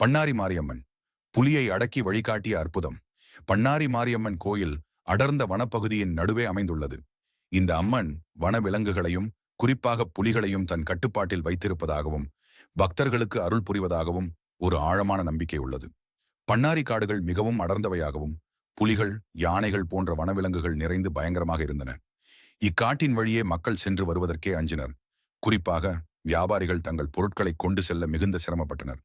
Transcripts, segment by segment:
பண்ணாரி மாரியம்மன் புலியை அடக்கி வழிகாட்டிய அற்புதம். பண்ணாரி மாரியம்மன் கோயில் அடர்ந்த வனப்பகுதியின் நடுவே அமைந்துள்ளது. இந்த அம்மன் வனவிலங்குகளையும் குறிப்பாக புலிகளையும் தன் கட்டுப்பாட்டில் வைத்திருப்பதாகவும் பக்தர்களுக்கு அருள் புரிவதாகவும் ஒரு ஆழமான நம்பிக்கை உள்ளது. பண்ணாரி காடுகள் மிகவும் அடர்ந்தவையாகவும் புலிகள் யானைகள் போன்ற வனவிலங்குகள் நிறைந்து பயங்கரமாக இருந்தன. இக்காட்டின் வழியே மக்கள் சென்று வருவதற்கே அஞ்சினர். குறிப்பாக வியாபாரிகள் தங்கள் பொருட்களை கொண்டு செல்ல மிகுந்த சிரமப்பட்டனர்.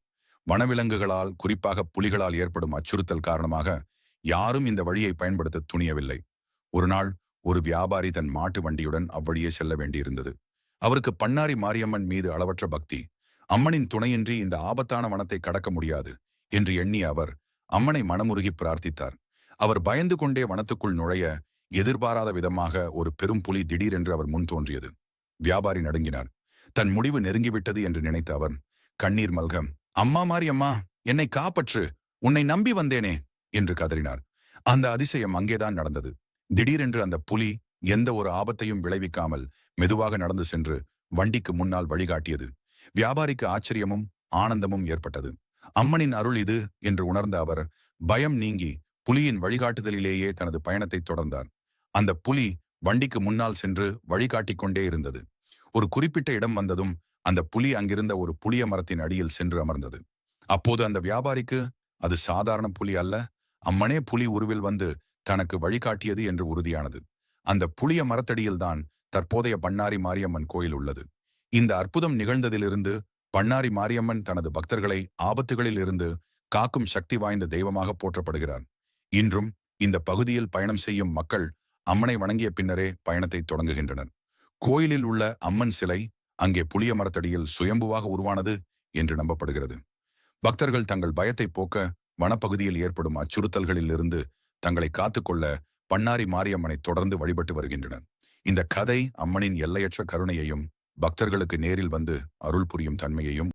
வனவிலங்குகளால் குறிப்பாக புலிகளால் ஏற்படும் அச்சுறுத்தல் காரணமாக யாரும் இந்த வழியை பயன்படுத்த துணியவில்லை. ஒரு நாள் ஒரு வியாபாரி தன் மாட்டு வண்டியுடன் அவ்வழியே செல்ல வேண்டியிருந்தது. அவருக்கு பண்ணாரி மாரியம்மன் மீது அளவற்ற பக்தி. அம்மனின் துணையின்றி இந்த ஆபத்தான வனத்தை கடக்க முடியாது என்று எண்ணி அவர் அம்மனை மனமுருகி பிரார்த்தித்தார். அவர் பயந்து கொண்டே வனத்துக்குள் நுழைய எதிர்பாராத விதமாக ஒரு பெரும் புலி திடீரென்று அவர் முன் தோன்றியது. வியாபாரி நடுங்கினார். தன் முடிவு நெருங்கிவிட்டது என்று நினைத்த அவர் கண்ணீர் மல்கம் அம்மா மாரியம்மா என்னை காப்பற்று உன்னை நம்பி வந்தேனே என்று கதறினார். அந்த அதிசயம் அங்கேதான் நடந்தது. திடீரென்று அந்த புலி எந்த ஒரு ஆபத்தையும் விளைவிக்காமல் மெதுவாக நடந்து சென்று வண்டிக்கு முன்னால் வழிகாட்டியது. வியாபாரிக்கு ஆச்சரியமும் ஆனந்தமும் ஏற்பட்டது. அம்மனின் அருள் இது என்று உணர்ந்த அவர் பயம் நீங்கி புலியின் வழிகாட்டுதலிலேயே தனது பயணத்தை தொடர்ந்தார். அந்த புலி வண்டிக்கு முன்னால் சென்று வழிகாட்டிக் கொண்டே இருந்தது. ஒரு குறிப்பிட்ட இடம் வந்ததும் அந்த புலி அங்கிருந்த ஒரு புளிய மரத்தின் அடியில் சென்று அமர்ந்தது. அப்போது அந்த வியாபாரிக்கு அது சாதாரண புலி அல்ல. அம்மனே புலி உருவில் வந்து தனக்கு வழிகாட்டியது என்று உறுதியானது. அந்த புளிய மரத்தடியில்தான் தற்போதைய பண்ணாரி மாரியம்மன் கோயில் உள்ளது. இந்த அற்புதம் நிகழ்ந்ததிலிருந்து பண்ணாரி மாரியம்மன் தனது பக்தர்களை ஆபத்துகளில் இருந்து காக்கும் சக்தி வாய்ந்த தெய்வமாக போற்றப்படுகிறார். இன்றும் இந்த பகுதியில் பயணம் செய்யும் மக்கள் அம்மனை வணங்கிய பின்னரே பயணத்தை தொடங்குகின்றனர். கோயிலில் உள்ள அம்மன் சிலை அங்கே புளிய மரத்தடியில் சுயம்புவாக உருவானது என்று நம்பப்படுகிறது. பக்தர்கள் தங்கள் பயத்தை போக்க வனப்பகுதியில் ஏற்படும் அச்சுறுத்தல்களில் இருந்து தங்களை காத்துக்கொள்ள பண்ணாரி மாரியம்மனை தொடர்ந்து வழிபட்டு வருகின்றனர். இந்த கதை அம்மனின் எல்லையற்ற கருணையையும் பக்தர்களுக்கு நேரில் வந்து அருள் புரியும் தன்மையையும்